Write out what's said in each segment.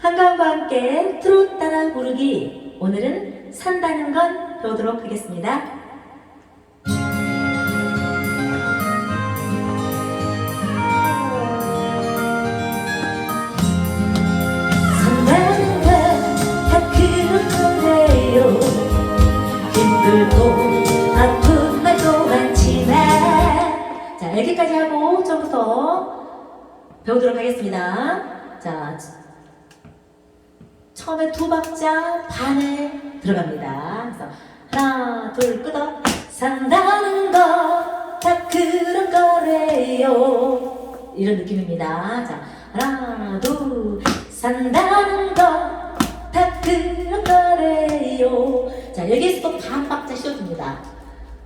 한강과 함께 트롯 따라 부르기. 오늘은 산다는 건 배우도록 하겠습니다. 여기까지 하고 처음부터 배우도록 하겠습니다. 자 처음에 두 박자 반에 들어갑니다. 그래서 하나 둘 끄덕 산다는 거 다 그런 거래요 이런 느낌입니다. 자 하나 둘 산다는 거 다 그런 거래요 자 여기에서 또반 박자 씌워줍니다.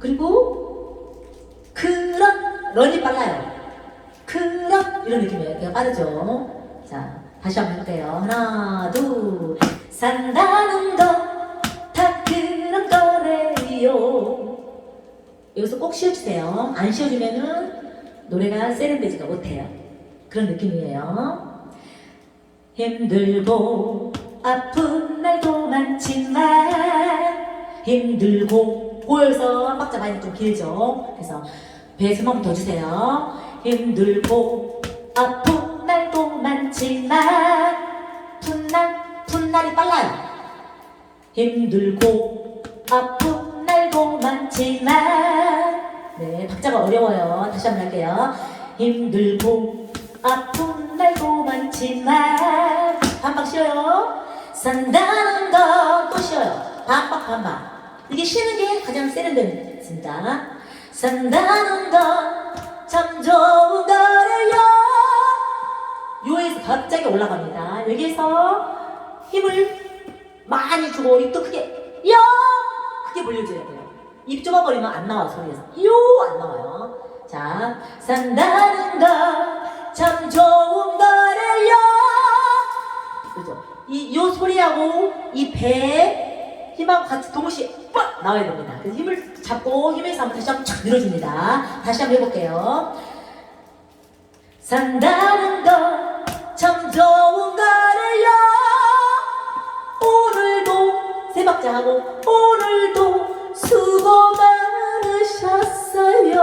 그리고 그런 런이 빨라요. 그런 이런 느낌이에요. 빠르죠. 자 다시 한번 해볼게요. 하나 둘 산다는 거다 그런 거래요. 여기서 꼭 씌워주세요. 안 씌워주면은 노래가 세련되지가 못해요. 그런 느낌이에요. 힘들고 아픈 날도 많지만 힘들고 고여서 한 박자 많이 좀 길죠. 그래서 배에 숨 한번 더 주세요. 힘들고 아픈 날도 많지만 힘들고 아픈 날도 많지만 네 박자가 어려워요. 다시 한번 할게요. 힘들고 아픈 날도 많지만 반박 쉬어요. 산다는 거또 쉬어요. 반박 반박 이게 쉬는 게 가장 세련됩니다. 산다는 건 참 좋은 거래요. 요에서 갑자기 올라갑니다. 여기에서 힘을 많이 주고 입도 크게 요 크게 벌려줘야 돼요. 입 좁아버리면 안 나와 소리에서 요 안 나와요. 자 산다는 거 참 좋은 거래요. 그죠? 이 요 소리하고 이 배에 힘하고 같이 동시에 빡 나와야 됩니다. 그래서 힘을 잡고 힘에서 한번 다시 한번 촥 밀어줍니다. 다시 한번 해볼게요. 산다는 거 참 좋은 거 하고 오늘도 수고 많으셨어요.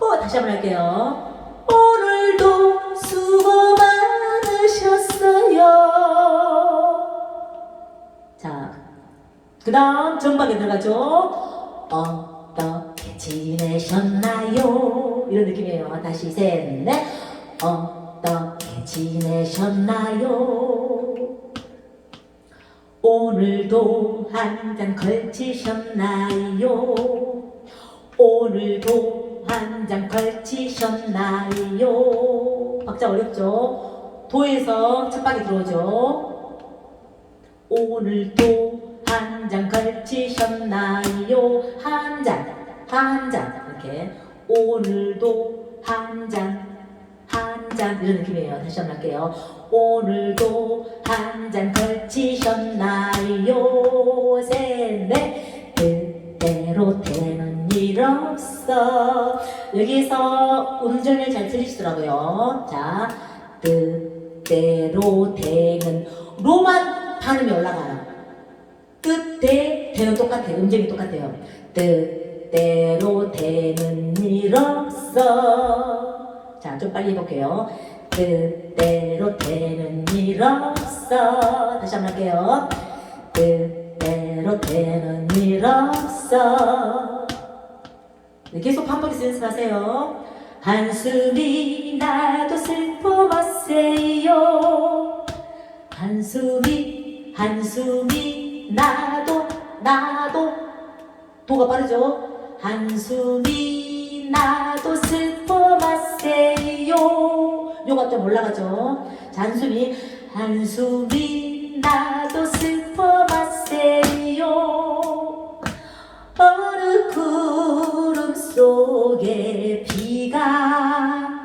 어, 다시 한번 할게요. 오늘도 수고 많으셨어요. 자, 그 다음 전박에 들어가죠. 어떻게 지내셨나요? 이런 느낌이에요. 다시 셋, 넷. 어떻게 지내셨나요? 오늘도 한 잔 걸치셨나요? 오늘도 한 잔 걸치셨나요? 박자 어렵죠? 도에서 첫 박이 들어오죠? 오늘도 한 잔 걸치셨나요? 한 잔, 한 잔, 이렇게. 오늘도 한 잔, 한 잔, 이런 느낌이에요. 다시 한번 할게요. 오늘도 한 잔 걸치셨나요? 셋, 넷. 뜻대로 되는 일 없어. 여기서 음절을 잘 들리시더라고요. 자, 뜻대로 되는 로만 발음이 올라가요. 뜻대 대는 똑같아요. 음정이 똑같아요. 뜻대로 되는 일 없어. 자, 좀 빨리 해볼게요. 뜻대로 되는 일 없어. 다시 한번 할게요. 뜻대로 되는 일 없어. 네, 계속 반복해서 연습하세요. 한숨이 나도 슬퍼 마세요. 한숨이 한숨이 나도 나도 도가 빠르죠 한숨이 나도 슬퍼 마세요. 요가 좀 올라가죠. 자, 한숨이 한숨이 나도 슬퍼 마세요. 어느 구름 속에 비가.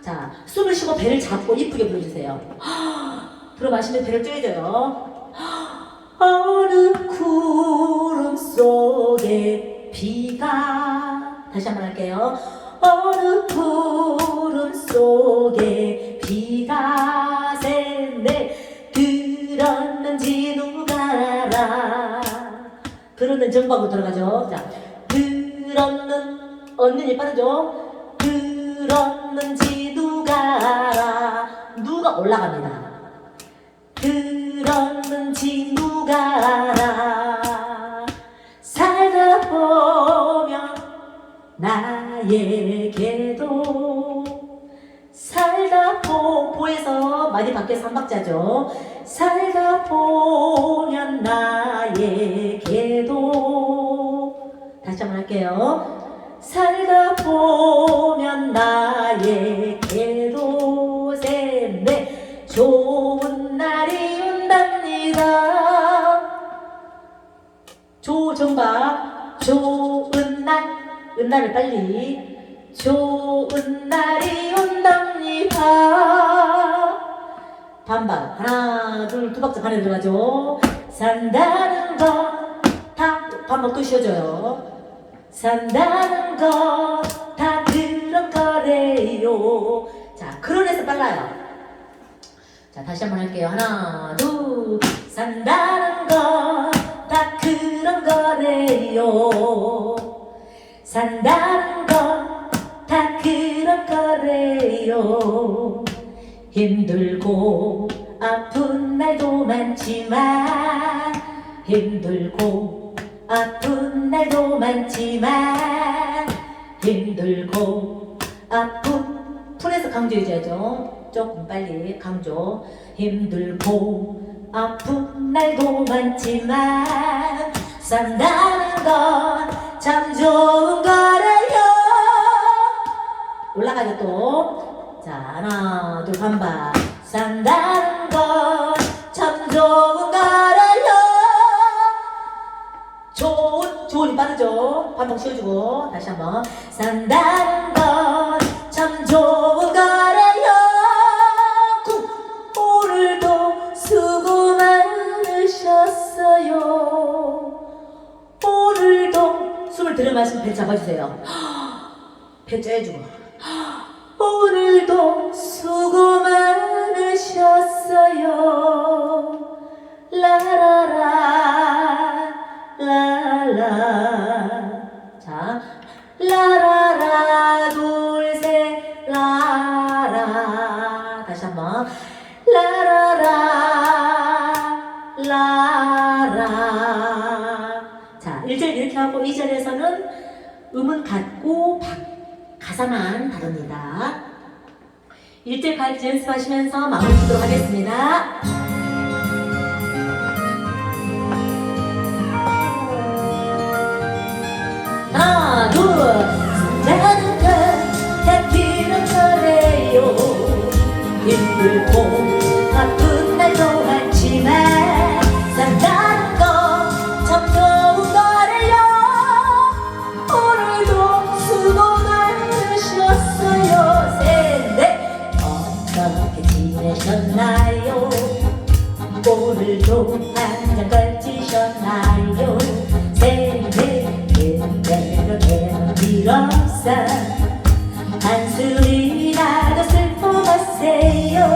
자 숨을 쉬고 배를 잡고 이쁘게 불러주세요. 들어 마시면 배를 쪼여져요. 어느 구름 속에 비가. 다시 한번 할게요. 어느 푸른 속에 비가 샌데 들었는지 누가 알아? 들었는 정방으로 들어가죠. 자 들었는 언니 빠르죠? 들었는지 누가 알아? 누가 올라갑니다. 들었는지 누가 알아? 살다 보면 나 에게도 살다 보, 보에서 많이 밖에서 한 박자죠. 살다 보면 나에게도 다시 한번 할게요. 살다 보면 나에게 날을 빨리. 좋은 날이 온답니다. 반박 하나 둘두 박자 반에 들어가죠. 산다는 건다 반박 또 쉬어줘요. 산다는 건다 그런 거래요. 자 그런에서 빨라요. 자 다시 한번 할게요. 하나 둘. 산다는 건다 그런 거래요 산다는 건다 그런 거래요. 힘들고 아픈 날도 많지만 힘들고 아픈 날도 많지만 힘들고 아픈 풀에서 강조 해줘야죠. 조금 빨리 강조. 힘들고 아픈 날도 많지만 산다는 건 참 좋은 거래요. 올라가죠 또. 자 하나 둘 반반 산다는 건 참 좋은 거래요. 좋은 좋은이 빠르죠? 반복 쉬어주고 다시 한번. 산다는 잡아주세요. 배 쬐주고. 오늘도 수고 많으셨어요. 라라라 라라 자 라라라 둘셋 라라. 다시 한번. 라라라 라라. 자 1절 이렇게 하고 2절에서는 음은 같고 박 가사만 다릅니다. 1절 가르치 연습하시면서 마무리 짓도록 하겠습니다. 빌었어 한술이라도 슬퍼 마세요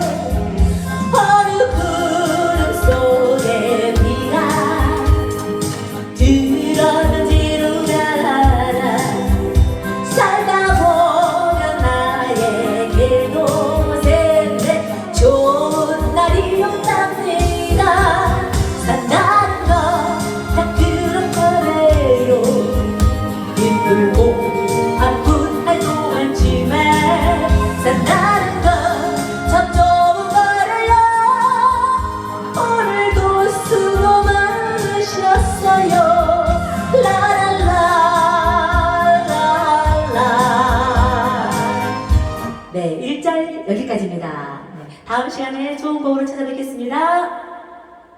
다음 시간에 좋은 곡으로 찾아뵙겠습니다.